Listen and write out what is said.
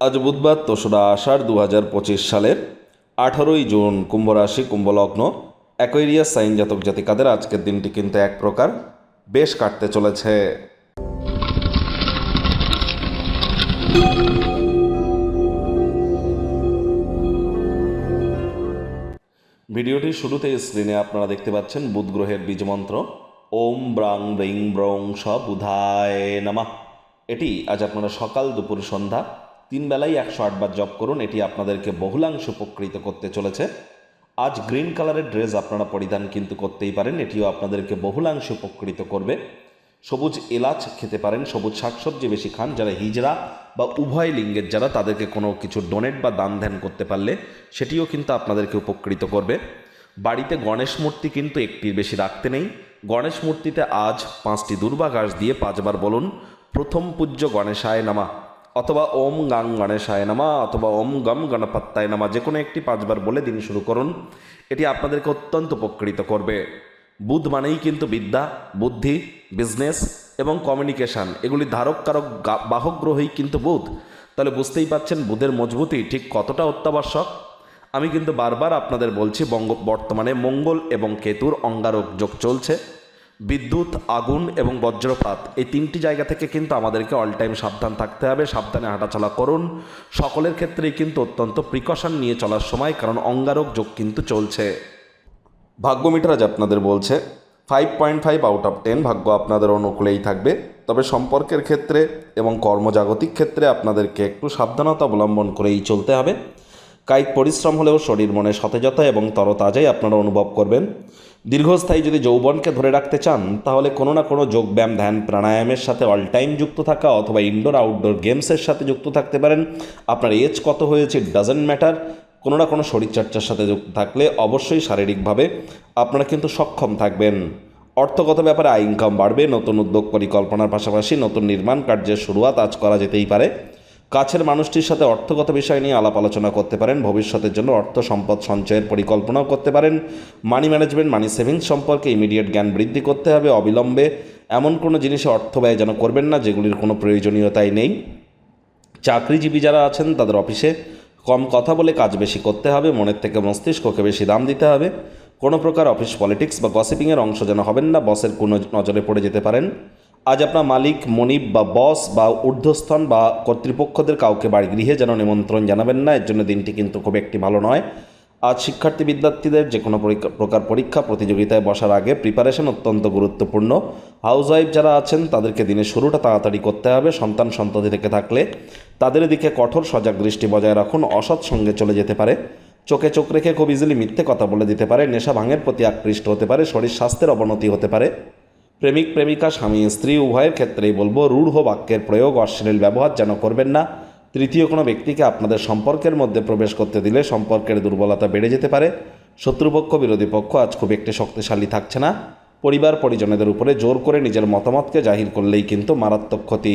আজ বুধবার দোসরা আষাঢ় দু হাজার পঁচিশ সালের আঠারোই জুন কুম্ভ রাশি কুম্ভলগ্ন অ্যাকোয়ারিয়াস সাইন জাতক জাতিকাদের আজকের দিনটি কিন্তু এক প্রকার বেশ কাটতে চলেছে। ভিডিওটির শুরুতে স্ক্রিনে আপনারা দেখতে পাচ্ছেন বুধ গ্রহের বীজমন্ত্র ওম ব্রাং ব্রিং ব্রং স বুধায় নামা। এটি আজ আপনারা সকাল দুপুর সন্ধ্যা তিন বেলায় একশো আটবার জপ করুন, এটি আপনাদেরকে বহুলাংশ উপকৃত করতে চলেছে। আজ গ্রিন কালারের ড্রেস আপনারা পরিধান কিন্তু করতেই পারেন, এটিও আপনাদেরকে বহুলাংশ উপকৃত করবে। সবুজ এলাচ খেতে পারেন, সবুজ শাকসবজি বেশি খান, যারা হিজড়া বা উভয় লিঙ্গের যারা, তাদেরকে কোনো কিছু ডোনেট বা দান ধ্যান করতে পারলে সেটিও কিন্তু আপনাদেরকে উপকৃত করবে। বাড়িতে গণেশ মূর্তি কিন্তু একটির বেশি রাখতে নেই। গণেশ মূর্তিতে আজ পাঁচটি দুর্বা ঘাস দিয়ে পাঁচবার বলুন, প্রথম পূজ্য গণেশায় নামা। অথবা ওম গাং গণেশায় নামা অথবা ওম গম গণপত্তায় নামা, যে কোনো একটি পাঁচবার বলে দিন শুরু করুন। এটি আপনাদেরকে অত্যন্ত উপকৃত করবে। বুধ মানেই কিন্তু বিদ্যা, বুদ্ধি বিজনেস এবং কমিউনিকেশান এগুলি ধারক কারক বাহক গ্রহই কিন্তু বুধ। তাহলে বুঝতেই পাচ্ছেন বুধের মজবুতি ঠিক কতটা অত্যাবশ্যক? আমি কিন্তু বারবার আপনাদের বলছি, বঙ্গ, বর্তমানে মঙ্গল এবং কেতুর অঙ্গারক যোগ চলছে। বিদ্যুৎ, আগুন এবং বজ্রপাত, এই তিনটি জায়গা থেকে কিন্তু আমাদেরকে অল টাইম সাবধান থাকতে হবে, সাবধানে হাঁটাচলা করুন। সকলের ক্ষেত্রেই কিন্তু অত্যন্ত প্রিকশন নিয়ে চলার সময়, কারণ অঙ্গারক যোগ কিন্তু চলছে। ভাগ্য মিটার আজ আপনাদের বলছে five point five out of ten ভাগ্য আপনাদের অনুকূলেই থাকবে। তবে সম্পর্কের ক্ষেত্রে এবং কর্মজাগতিক ক্ষেত্রে আপনাদেরকে একটু সাবধানতা অবলম্বন করেই চলতে হবে। কায়িক পরিশ্রম হলেও শরীর মনে সতেজতা এবং তরতাজাই আপনারা অনুভব করবেন। দীর্ঘস্থায়ী যদি যৌবনকে ধরে রাখতে চান, তাহলে কোনো না কোনো যোগব্যায়াম, ধ্যান, প্রাণায়ামের সাথে অল টাইম যুক্ত থাকা অথবা ইনডোর আউটডোর গেমসের সাথে যুক্ত থাকতে পারেন। আপনার এজ কত হয়েছে ডাজেন্ট ম্যাটার কোনো না কোনো শরীরচর্চার সাথে যুক্ত থাকলে অবশ্যই শারীরিকভাবে আপনারা কিন্তু সক্ষম থাকবেন। অর্থগত ব্যাপারে আয় ইনকাম বাড়বে, নতুন উদ্যোগ পরিকল্পনার পাশাপাশি নতুন নির্মাণ কার্যের শুরুয়াত আজ করা যেতেই পারে। কাছের মানুষটির সাথে অর্থগত বিষয় নিয়ে আলাপ আলোচনা করতে পারেন, ভবিষ্যতের জন্য অর্থ সম্পদ সঞ্চয়ের পরিকল্পনাও করতে পারেন। মানি ম্যানেজমেন্ট মানি সেভিংস সম্পর্কে ইমিডিয়েট জ্ঞান বৃদ্ধি করতে হবে অবিলম্বে। এমন কোনো জিনিসে অর্থ ব্যয় যেন করবেন না, যেগুলির কোনো প্রয়োজনীয়তাই নেই। চাকরিজীবী যারা আছেন, তাদের অফিসে কম কথা বলে কাজ বেশি করতে হবে, মনের থেকে মস্তিষ্ককে বেশি দাম দিতে হবে। কোনো প্রকার অফিস পলিটিক্স বা গসিপিংয়ের অংশ যেন হবেন না বসের কোনো নজরে পড়ে যেতে পারেন। আজ আপনার মালিক, মনিব বা বস বা ঊর্ধ্বস্থন বা কর্তৃপক্ষদের কাউকে বাড়ি গৃহে যেন নিমন্ত্রণ জানাবেন না, এর জন্য দিনটি কিন্তু খুব একটি ভালো নয়। আজ শিক্ষার্থী বিদ্যার্থীদের যে কোনো প্রকার পরীক্ষা প্রতিযোগিতায় বসার আগে প্রিপারেশন অত্যন্ত গুরুত্বপূর্ণ। হাউস ওয়াইফ যারা আছেন, তাদেরকে দিনের শুরুটা তাড়াতাড়ি করতে হবে। সন্তান সন্ততি থেকে থাকলে তাদের দিকে কঠোর সজাগ দৃষ্টি বজায় রাখুন, অসৎ সঙ্গে চলে যেতে পারে। চোখে চোখ রেখে খুব ইজিলি মিথ্যে কথা বলে দিতে পারে। নেশা ভাঙের প্রতি আকৃষ্ট হতে পারে। শরীর স্বাস্থ্যের অবনতি হতে পারে। প্রেমিক, প্রেমিকা, স্বামী, স্ত্রী, উভয়ের ক্ষেত্রেই বলব, রূঢ় বাক্যের প্রয়োগ অশ্লীল ব্যবহার যেন করবেন না। তৃতীয় কোনো ব্যক্তিকে আপনাদের সম্পর্কের মধ্যে প্রবেশ করতে দিলে সম্পর্কের দুর্বলতা বেড়ে যেতে পারে। শত্রুপক্ষ, বিরোধী পক্ষ আজ খুব একটি শক্তিশালী থাকছে না। পরিবার, পরিজনেদের উপরে জোর করে নিজের মতামতকে জাহির করলেই কিন্তু মারাত্মক ক্ষতি।